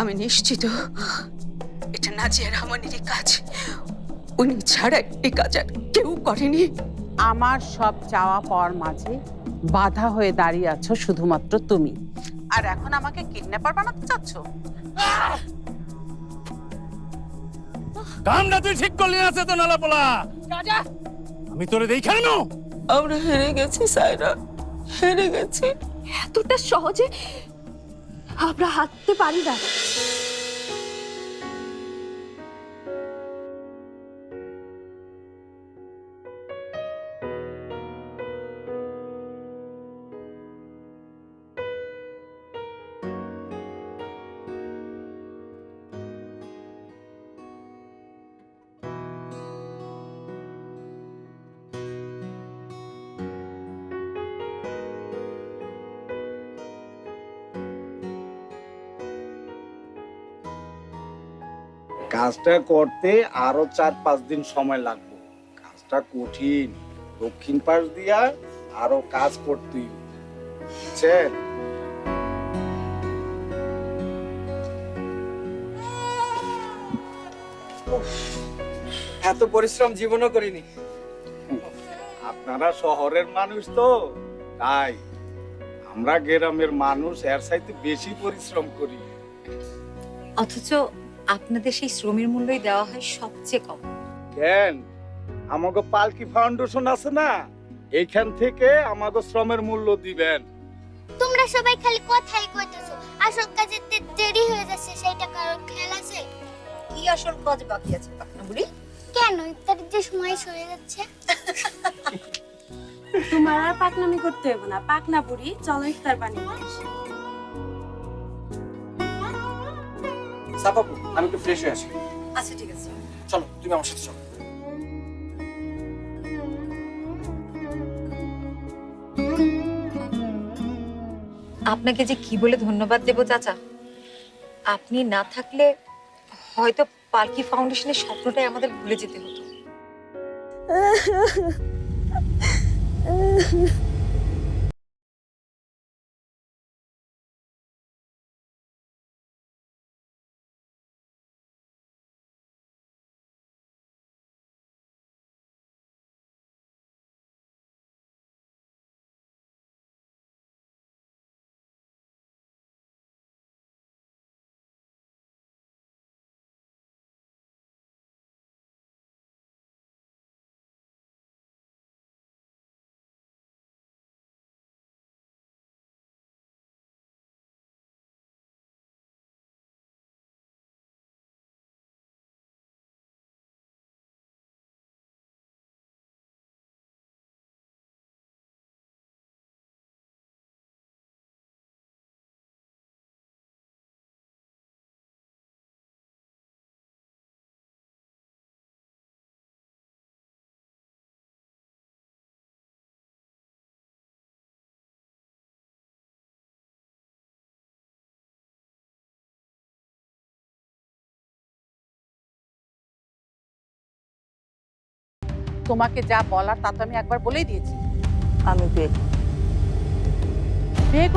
আমি নিশ্চিত এটা নাজিয়া রহমানেরই কাজ। উনি ছাড়া এই কাজ আর কেউ করেনি। আমার সব চাওয়া পাওয়ার মাঝে বাধা হয়ে দাঁড়িয়ে আছো শুধুমাত্র তুমি। আর এখন আমাকে কিডন্যাপার বানাতে চাচ্ছ? কামটা তুই ঠিক করলি না তো নালাপোলা আমি তোরে দেখাই না আমরা হেরে গেছি সাইরা। হেরে গেছি। এতটা সহজে আমরা হাঁটতে পারি না। কাজটা করতে আরও চার পাঁচ দিন সময় লাগবে। কাজটা কঠিন। দক্ষিণ পাশ দিয়া আরও কাজ করতে বুঝছেন? এত পরিশ্রম জীবনও করিনি। আপনারা শহরের মানুষ তো তাই আমরা গ্রামের মানুষ এর সাইতে বেশি পরিশ্রম করি। অথচ আপনাদের সেই শ্রমের মূল্যই দেওয়া হয় সবচেয়ে কম। কেন? আমাকে পালকি ফাউন্ডেশন আছে না? এইখান থেকে আমাকে শ্রমের মূল্য দিবেন। তোমরা সবাই খালি কথাই কইতেছো। আসল কাজে দেরি হয়ে যাচ্ছে সেইটা কারণ খেয়াল আছে? কি আসল কাজ বাকি আছে পাকনা বুড়ি? কেন? ইত্যাদি যে সময় সরে যাচ্ছে। তোমার আর পাকনামি করতে হবে না। পাকনা বুড়ি চলো ইফতার বানিয়ে সাপাপু আমি একটু ফ্রেশ হয়ে আসি। আচ্ছা ঠিক আছে। চলো তুমি আমার সাথে চলো। আপনাকে যে কি বলে ধন্যবাদ দেব চাচা? আপনি না থাকলে হয়তো পালকি ফাউন্ডেশনের স্বপ্নটাই আমাদের ভুলে যেতে হতো। তোমাকে যা বলার তা তো আমি একবার বলেই দিয়েছি। আমি বেগ বেগ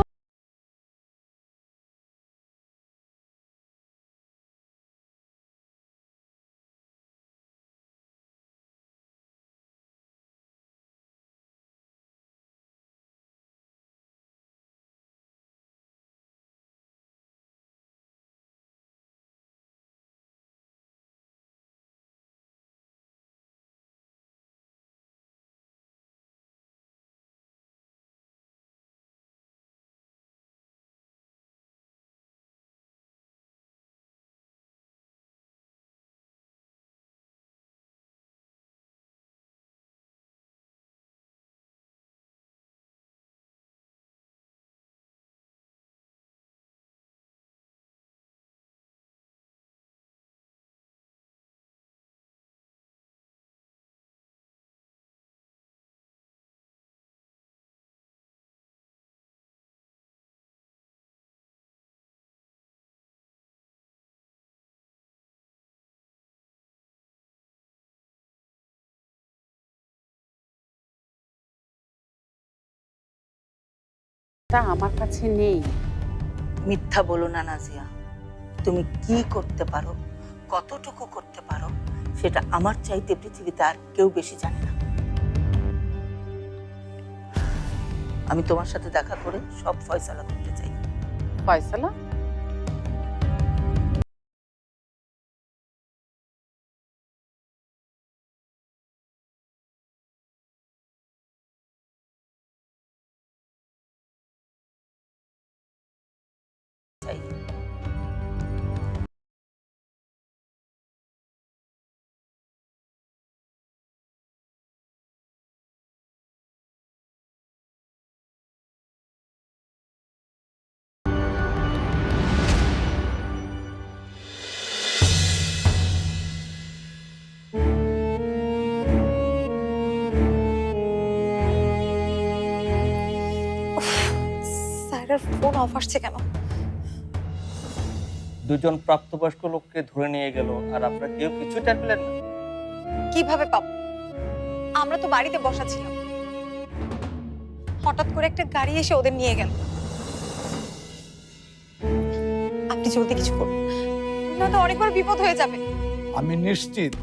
কাজটা আমার কাছে নেই। মিথ্যা বলো না নাজিয়া। তুমি কি করতে পারো কতটুকু করতে পারো সেটা আমার চাইতে পৃথিবীতে আর কেউ বেশি জানে না। আমি তোমার সাথে দেখা করে সব ফয়সালা করতে চাই। ফয়সালা? স্যারের ফোন অফ আসছে কেন? দুজন প্রাপ্তবয়স্ক লোককে ধরে নিয়ে গেল আর আপনারা কেউ কিছু টের পেলেন না। কীভাবে পাবো? আমরা তো বাড়িতে বসা ছিলাম। হঠাৎ করে একটা গাড়ি এসে ওদের নিয়ে গেল। আপনি জলদি কিছু করুন নয়তো অনেক বড় বিপদ হয়ে যাবে। আমি নিশ্চিত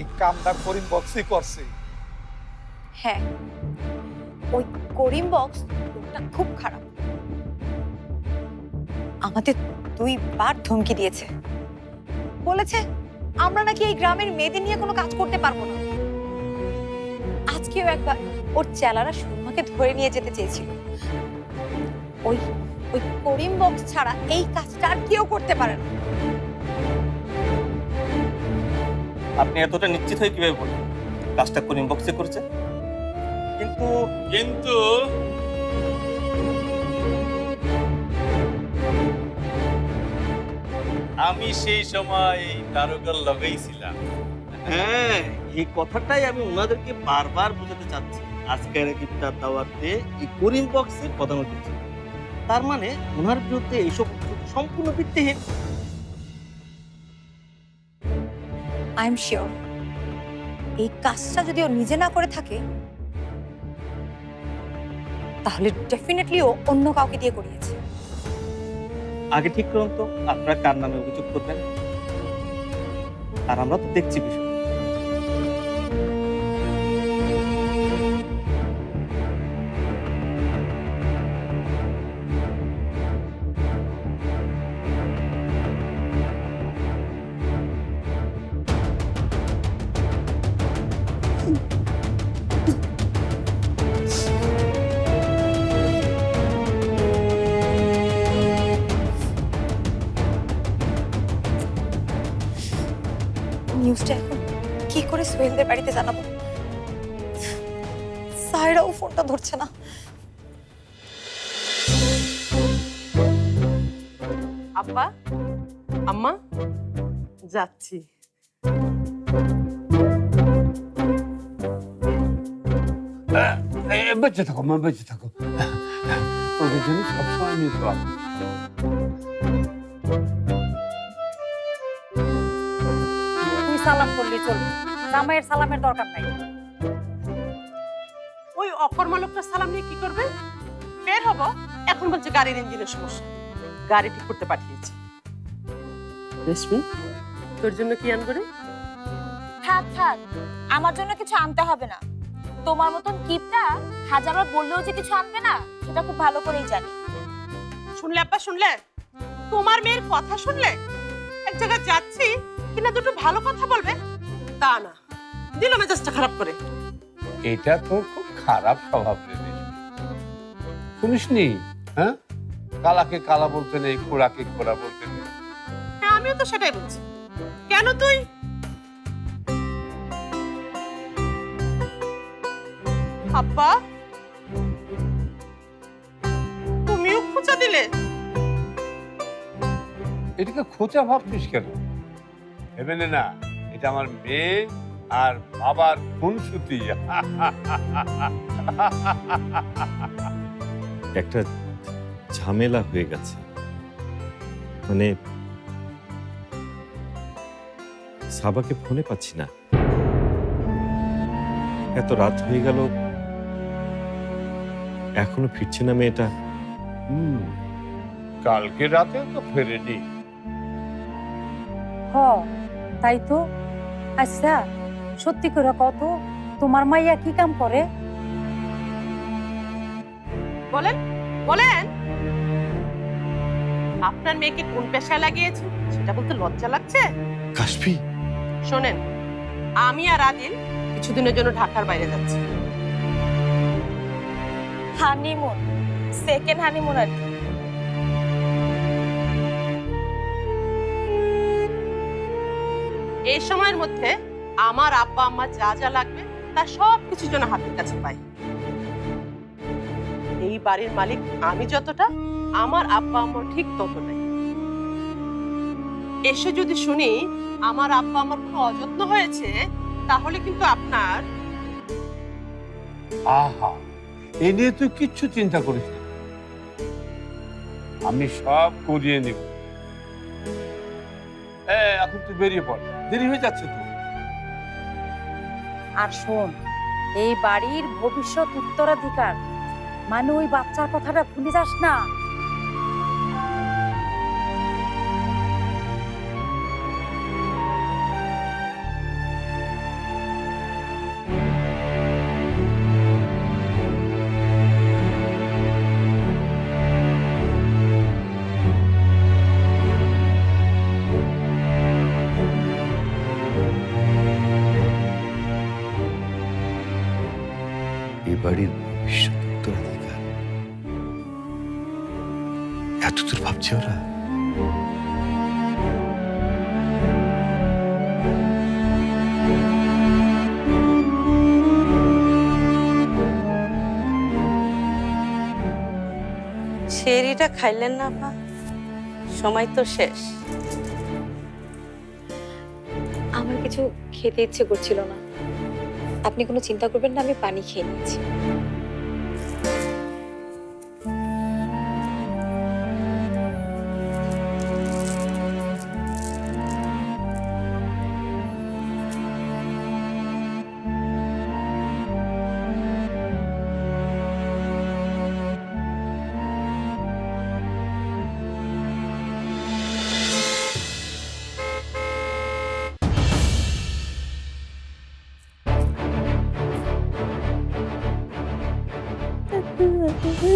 এই কামটা করিম বক্সই করছে। হ্যাঁ ওই করিম বক্স লোকটা খুব খারাপ। আমাদের দুইবার ধমকি দিয়েছে। বলেছে আমরা নাকি এই গ্রামের মেয়েদের নিয়ে কোনো কাজ করতে পারব না। আজকেও একবার ওর চেলারা সুরমাকে ধরে নিয়ে যেতে চেয়েছিল। ওই ওই করিম বক্স ছাড়া এই কাজটা আর কেউ করতে পারে না। আপনি এতটা নিশ্চিত হয়ে কীভাবে বললেন? কাজটা করিম বক্সে করছে? কিন্তু কিন্তু আমি সেই সময় দারোগার লাগাইছিলাম হ্যাঁ এই কথাটাই আমি ওনাদেরকে বারবার বোঝাতে চাচ্ছি। আজকের ইফতার দাওয়াতে এই করিম বক্সে প্রধান অতিথি তার মানে ওনার বিরুদ্ধে এইসব সম্পূর্ণ ভিত্তিহীন। আই এম শিওর এই কাজটা যদি ও নিজে না করে থাকে তাহলে ডেফিনেটলি ও অন্য কাউকে দিয়ে করিয়েছে। আগে ঠিক করুন তো আপনারা কার নামে অভিযোগ করবেন? আর আমরা তো দেখছি বিষয় সায়রাও ফোনটা ধরছে না। আব্বা আম্মা যাচ্ছি। বেঁচে থাকো মা বেঁচে থাকো। তোদের জন্য সবসময় আমি দোয়া তুই সালাম করলি চলবে। জামাইয়ের সালামের দরকার নাই। অকর্মা সালাম নিয়ে কি করবে? বের হব। এখন বলছে গাড়ির ইঞ্জিনের সমস্যা। গাড়ি ঠিক করতে পাঠিয়েছে। রেশমি তোর জন্য কি আনব রে? থাক থাক। আমার জন্য কিছু আনতে হবে না। তোমার মতন কিপটা হাজারবার বললেও যে কিছু আনবে না সেটা খুব ভালো করেই জানি। শুনলে আব্বা শুনলে? তোমার মেয়ের কথা শুনলে? এক জায়গায় যাচ্ছি কিনা দুটো ভালো কথা বলবে? তা না। দিল মেজাজটা খারাপ করে। এটা তোর খুব খারাপ স্বভাব রে রেশমি। শুনিসনি? হ্যাঁ? কালাকে কালা বলতে নেই খোড়াকে খোড়া বলতে নেই। হ্যাঁ আমিও তো সেটাই বলছি। কেন তুই? তুমিও খুঁজা দিলে? এটাকে খোঁচা ভাবছিস কেন? ভেবে না এটা আমার মেয়ে আর বাবার খুনসুতি একটা ঝামেলা হয়ে গেছে। মানে সাবাকে ফোনে পাচ্ছি না। এত রাত হয়ে গেল। এখনও ফিরছে না মেয়েটা। হুম কালকে রাতে তো ফেরেনি। হ তাই তো। আচ্ছা। সত্যি করে কত তোমার মাইয়া কি কাম করে? বলেন বলেন। আপনার মেয়েকে কোন পেশায় লাগিয়েছে সেটা বলতে লজ্জা লাগছে? কাশফি। শোনেন আমি আর আদিল কিছুদিনের জন্য ঢাকার বাইরে যাচ্ছি। হানিমুন সেকেন্ড হানিমুন আর কি। এই সময়ের মধ্যে আমার আব্বা, আম্মা যা যা লাগবে, তা সব কিছু যেন হাতের কাছে পাই। এই বাড়ির মালিক আমি যতটা, আমার আব্বা আম্মা ঠিক ততটাই। এসে যদি শুনি আমার আব্বা আমার কোনো অযত্ন হয়েছে, তাহলে কিন্তু আপনার আহা, এ নিয়ে তুই কিচ্ছু চিন্তা করিস আমি সব করিয়ে নেব। এখন তুই বেরিয়ে পড়। দেরি হয়ে যাচ্ছে তো? আর শোন এই বাড়ির ভবিষ্যৎ উত্তরাধিকার। মানে ওই বাচ্চার কথাটা ভুলে যাস না। বাড়ির ভবিষ্যৎ উত্তরাধিকার এত দূর ভাবছে ওরা? খাইলেন না আপা? সময় তো শেষ। আমার কিছু খেতে ইচ্ছে করছিল না। আপনি কোনো চিন্তা করবেন না আমি পানি খেয়ে নিয়েছি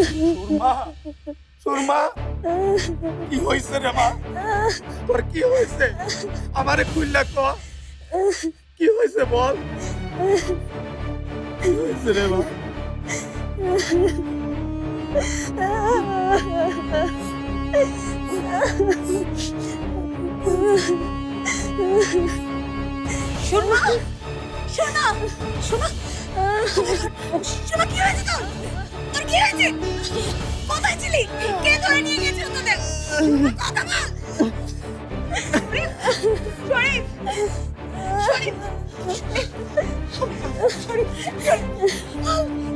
সুরমা সুরমা, কি হয়েছে রে মা? তোর কি হয়েছে? আমারে খুললা ক? কি হয়েছে বল? কি হয়েছে রে মা? শোনা শোনা শোনা। শোনা, কি হয়েছে তোর? তোর কি হয়েছে কোথায় ছিলি কে ধরে নিয়ে গেছিল তোদের কথা বল শরীফ শরীফ শরীফ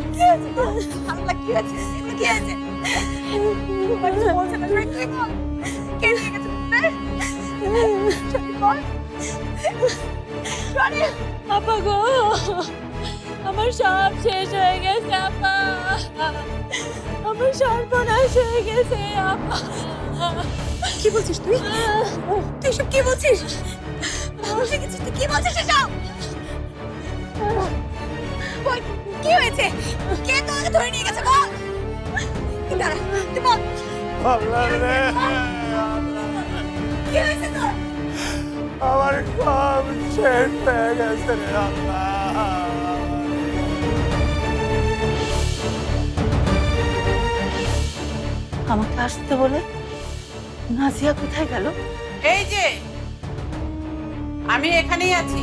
কি হয়েছে তোর আল্লাহ কি হয়েছে এগুলো কি হয়েছে তোমার কিছু বলছে না শরীফ তুই বল কে নিয়ে গেছে তোদের শরীফ বল শরীফ আপা গো আমার সব শেষ হয়ে গেছে আপা। আমার সর্বনাশ হয়ে গেছে আপা। কি বলছিস তুই? তুই সব কি বলছিস? বসে গেছিস তুই কি বলছিস এসব? বল, কি হয়েছে? কে তোকে ধরে নিয়ে গেছে বল? তুই দাঁড়া তুই আমার সব শেষ হয়ে গেছে রে আল্লাহ। আমাকে আসতে বলে? নাজিয়া কোথায় গেল? এই যে আমি এখানেই আছি।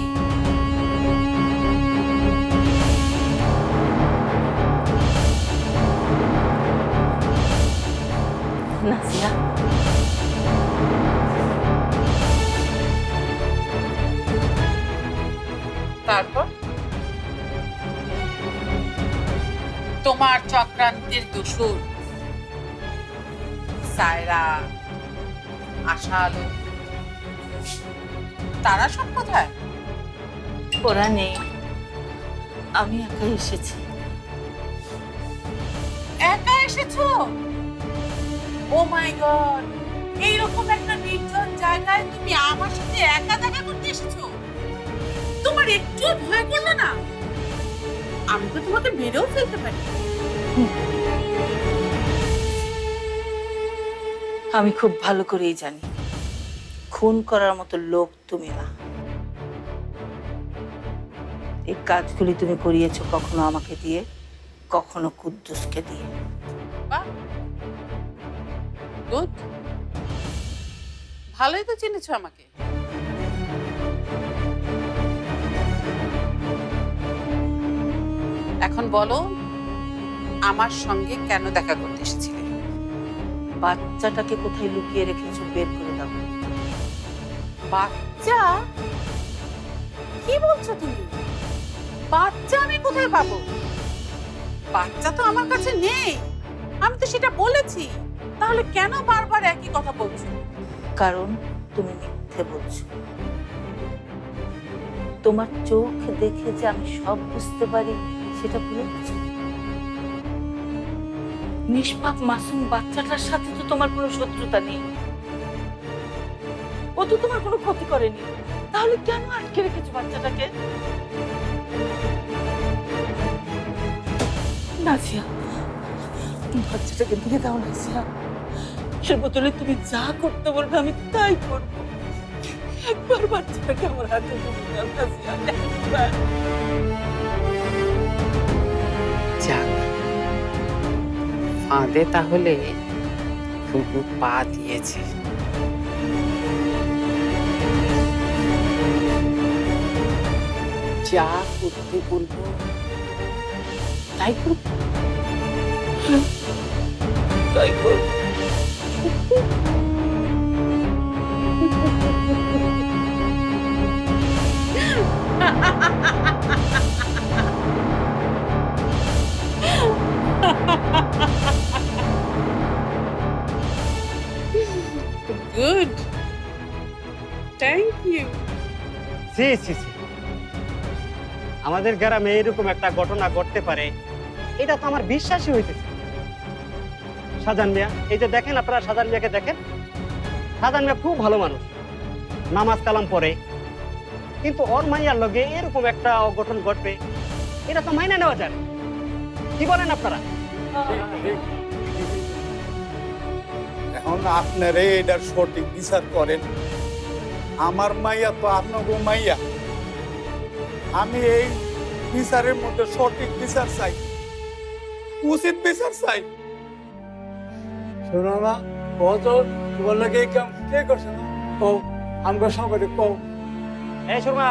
নাজিয়া। তারপর? তোমার চক্রান্তের দোসর সায়রা আশা আলো তারা সব কোথায়? ওরা নেই। আমি একাই এসেছি। একা এসেছ? ও মাই গড এইরকম একটা নির্জন জায়গায় তুমি আমার সাথে একা দেখা করতে এসেছ? তোমার একটু ভয় করল না? আমি তো তোমাকে মেরেও ফেলতে পারি। আমি খুব ভালো করেই জানি। খুন করার মতো লোক তুমি না। এই কাজগুলি তুমি করিয়েছো কখনো আমাকে দিয়ে, কখনো কুদ্দুসকে দিয়ে। ভালোই তো চিনেছো আমাকে। এখন বলো, আমার সঙ্গে কেন দেখা করতে এসেছিলে? বাচ্চাটাকে কোথায় লুকিয়ে রেখেছো বের করে দাও। বাচ্চা? কি বলছো তুমি? বাচ্চা আমি কোথায় পাবো? বাচ্চা তো আমার কাছে নেই। আমি তো সেটা বলেছি। তাহলে কেন বারবার একই কথা বলছো? কারণ তুমি মিথ্যে বলছো। তোমার চোখ দেখে যে আমি সব বুঝতে পারি, সেটা ভুলে নিষ্পাপ মাসুম বাচ্চাটার সাথে তো তোমার কোনো শত্রুতা নেই। ও তো তোমার কোনো ক্ষতি করেনি। তাহলে কেন আটকে রেখেছো বাচ্চাটাকে? নাজিয়া বাচ্চাটাকে দিয়ে দাও নাজিয়া এর বদলে তুমি যা করতে বলবে, আমি তাই করব। একবার বাচ্চাটাকে আমার হাতে দাও নাজিয়া একবার যাক। ফাঁদে তাহলে ফুপু পা দিয়েছে। যা করতে বলব তাই করব তাই করব সি সি সি আমাদের গ্রামে এরকম একটা ঘটনা ঘটতে পারে। এটা তো আমার বিশ্বাসই হইতেছে। সাজান মিয়া, এই যে দেখেন আপনারা সাজান মিয়াকে দেখেন? সাজান মিয়া খুব ভালো মানুষ। নামাজ কালাম পড়ে। কিন্তু ওর মাইয়ার লগে এরকম একটা অঘটন ঘটবে, এটা তো মাইনে নেওয়া যায়। কি বলেন আপনারা? এখন আপনারা এটার সঠিক বিচার করেন। আমার মাইয়া তো আপনার মাইয়া। আমি এই বিচারের মধ্যে সঠিক বিচার চাই উচিত বিচার চাই। শোনো না কত তোমার লাগে এই কাম কে করছে না কও আমরা সবাই কও। এই শর্মা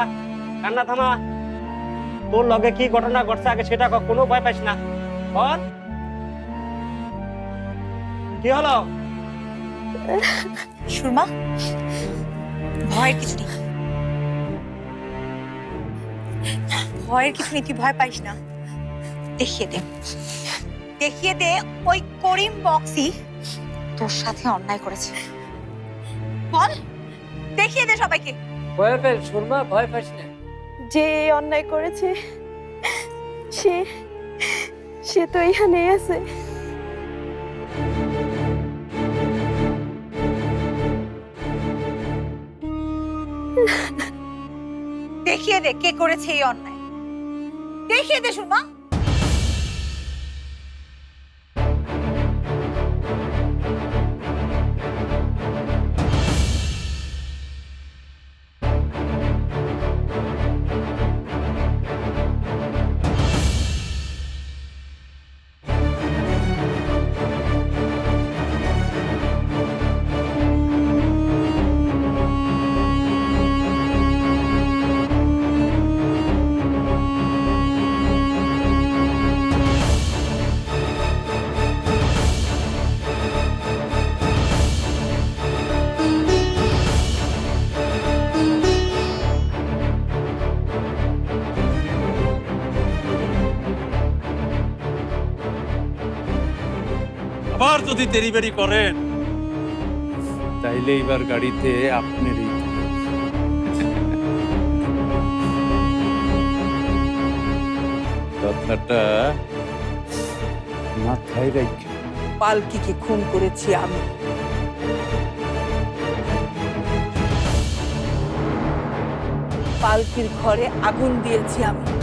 কান্না থামা। তোর লগে কি ঘটনা ঘটছে আগে সেটা ক, কোনো ভয় পাইস না। বল। কি হলো? সুরমা ভয়ের কিছু নেই। ভয়ের কিছু নেই তুই ভয় পাইস না। দেখিয়ে দে। দেখিয়ে দে ওই করিম বক্সি তোর সাথে অন্যায় করেছে। বল দেখিয়ে দে সবাইকে। ভয় পেল সুরমা ভয় পাস না। যে অন্যায় করেছে সে সে তো এখানেই আছে। দেখিয়ে দে কে করেছে এই অন্যায়। দেখিয়ে দে সুরমা। আবার যদি দেরিবেরি করেন। তাইলে এবার গাড়িতে আপনারই কথাটা মাথায় রাখি পালকিকে খুন করেছি আমি। পালকির ঘরে আগুন দিয়েছি আমি।